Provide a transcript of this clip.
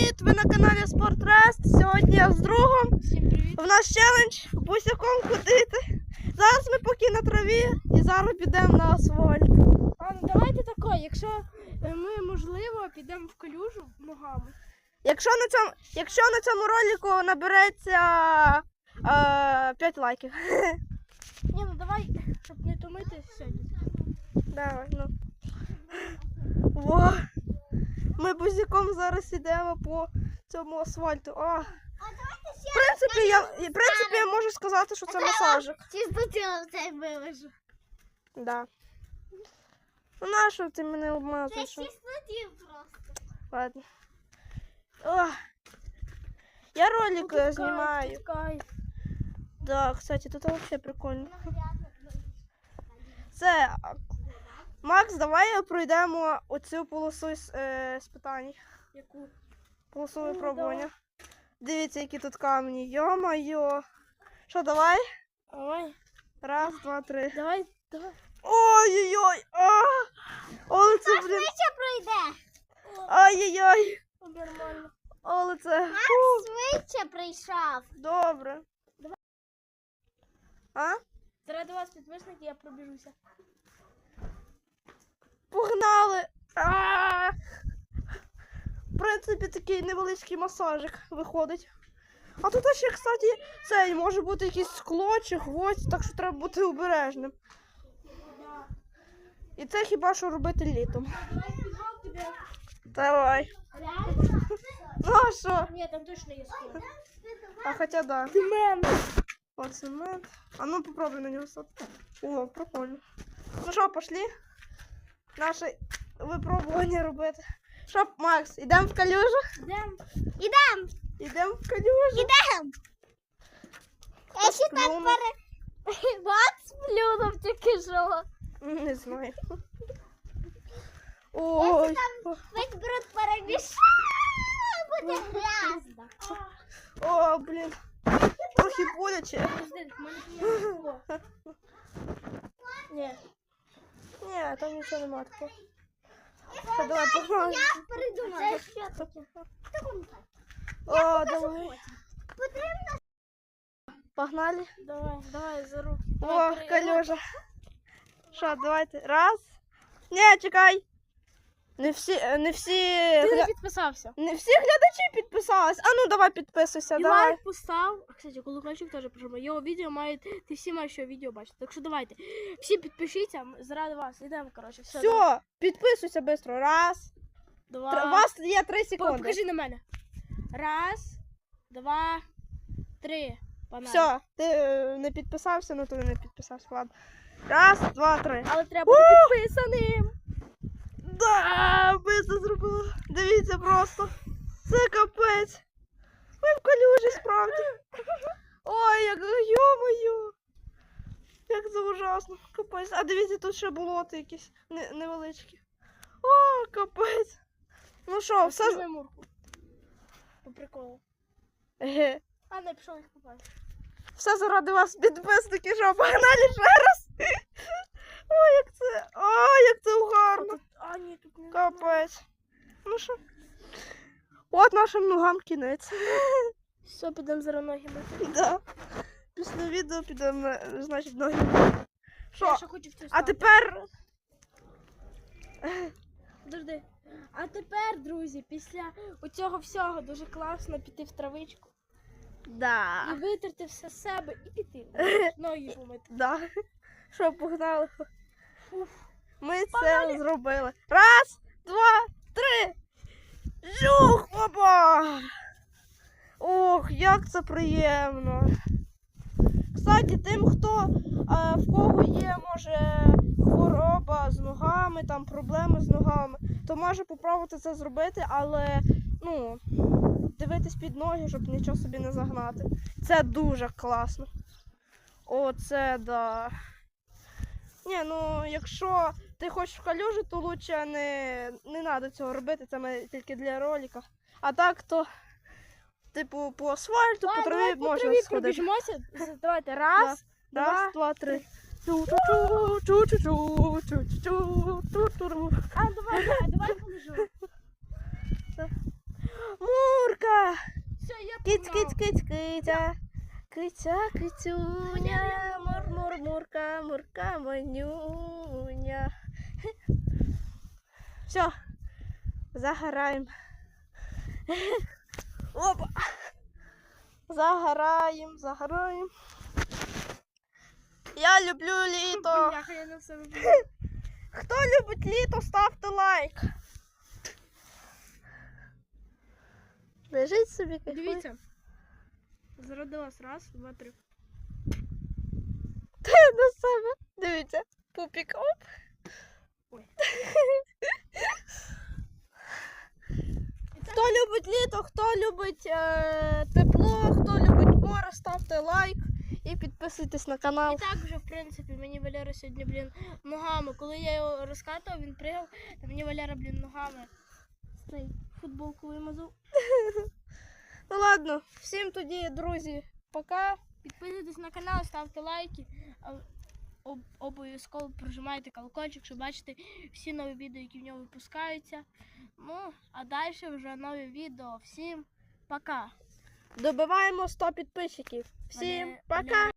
привіт! Ви на каналі Спортрест. Сьогодні я з другом. Всім привіт. У нас челендж бусяком ходити. Зараз ми поки на траві і зараз підемо на асфальт. А ну давайте тако, якщо е, ми можливо підемо в калюжу ногами. Якщо на цьому, якщо на цьому ролику набереться е, 5 лайків. Ні, ну давай, щоб не томити сьогодні. Давай, ну. Во. Ми бузяком зараз йдемо по цьому асфальту. А. В принципі, я, в принципі, я можу сказати, що це масажик. Чисто тіло це виложу. Да. Ну нащо ти мене обмазуєш? тіло просто. Ладно. О, я ролик е, знімаю. Да, кстати, тут вообще прикольно. Це. а, Макс, давай пройдемо оцю полосу з, е, з питань. Яку? Полосу Ну, випробування. Дивіться, які тут камні. Йо-моє. Що, давай? Ой, Раз, два, три. давай, давай. Ой-ой-ой! А! Оле це, блін. Ще пройде. Ай-яй-яй! Нормально. Оле це. Фу. Швидше прийшов. Добре. А? Зараз до вас підписники, я пробіжуся. Погнали! А! Принципі, такий невеличкий масажик виходить. А тут ще, кстати, цей може бути якийсь скло чи гвоздь, так що треба бути обережним. І це хіба що робити літом. Давай? Ну а що? Ні, там точно є скоро. А хоча да. Мен. О, цемент. А ну попробуй на нього стати. О, прикольно. Ну що, пошли? Наше випробування робити. Що, Макс, ідемо в калюжу? Йдем. Ідемо в калюжу. Ідем. Я ще так Сплюнув. пере... Бац, сплюнув тільки що. М, Не знаю. Ой. Весь бруд перемішав. Буде грязно. О, блін. Трохи боляче. Ні. Ні, там нічого немає такого. Та давай погнали. Я придумала. Це що таке? О, давай. Погнали. Давай, давай за руки. О, калюжа. Що, давайте. Раз. Ні, чекай. Не всі, е, не всі, Ти не гля- підписався. не всі глядачі підписались. А ну давай підписуйся, І давай. лайк постав. А, кстати, колокольчик теж прожимай. Його відео має, ти всі маєш його відео бачити. Так що давайте. Всі підпишіться, заради вас. Ідемо, коротше. Все. давай. Все, підписуйся швидко. Раз. Два. Тр- У вас є три По- секунди. Покажи на мене. Раз, два, три. Погнали. Все, ти е, не підписався, ну то не підписався. Ладно. Раз, два, три. Але треба бути підписаним. Да, це зробили. Дивіться просто. Це капець. Ми в калюжі справді. Ой, як йо-моє. Як це ужасно. Капець. А дивіться, тут ще болото якісь не- невеличкі. О, капець. Ну що, все. По приколу. Еге. А не пішов їх купати. Все заради вас, підписники, що погнали ще раз. Ой, як це. Ой, як це гарно. А, ні, тут не. Капець. Ну що? От нашим ногам кінець. Все, підемо зараз ноги мити. Да. Після відео підемо, значить, ноги. Я Що? ще хочу в цю А тепер. Подожди. А тепер, друзі, після цього всього дуже класно піти в травичку Да. і витерти все з себе і піти. Ноги помити. Да. Що, погнали? Ми це зробили. Раз, два, три. Жух, опа! Ох, як це приємно. Кстати, тим, хто е, в кого є, може, хвороба з ногами, там проблеми з ногами, то може попробувати це зробити, але ну, дивитись під ноги, щоб нічого собі не загнати. Це дуже класно. О, це да. Ні, ну якщо ти хочеш в калюжі, то лучше не, не треба цього робити, це ми тільки для ролика. А так, то, типу, по асфальту, по траві по можна траві сходити. Давайте, раз, Раз, два. два, три. А, давай, давай, давай полежу. Му, Киця! Все, я Киць, киць, киць, киця. Киця, кицюня, мур, мур, мурка, мурка, манюня. Все, загораємо. Опа. Загораємо, загораємо. Я люблю літо. На. Хто любить літо, ставте лайк. Лежить собі, кайфує. Дивіться. Зародилась раз, два, три. до себе. Дивіться, пупік оп. Ой. Хто любить літо, хто любить е, тепло, хто любить море, ставте лайк і підписуйтесь на канал. І так вже, в принципі, мені Валера сьогодні, блін, ногами. Коли я його розкатував, він пригав, та мені Валера, блін, ногами. Цей футболку вимазав. Ну ладно, всім тоді, друзі, пока. Підписуйтесь на канал, ставте лайки. Обов'язково прожимайте колокольчик, щоб бачити всі нові відео, які в нього випускаються. Ну, а далі вже нові відео. Всім пока! Добиваємо 100 підписчиків. Всім пока.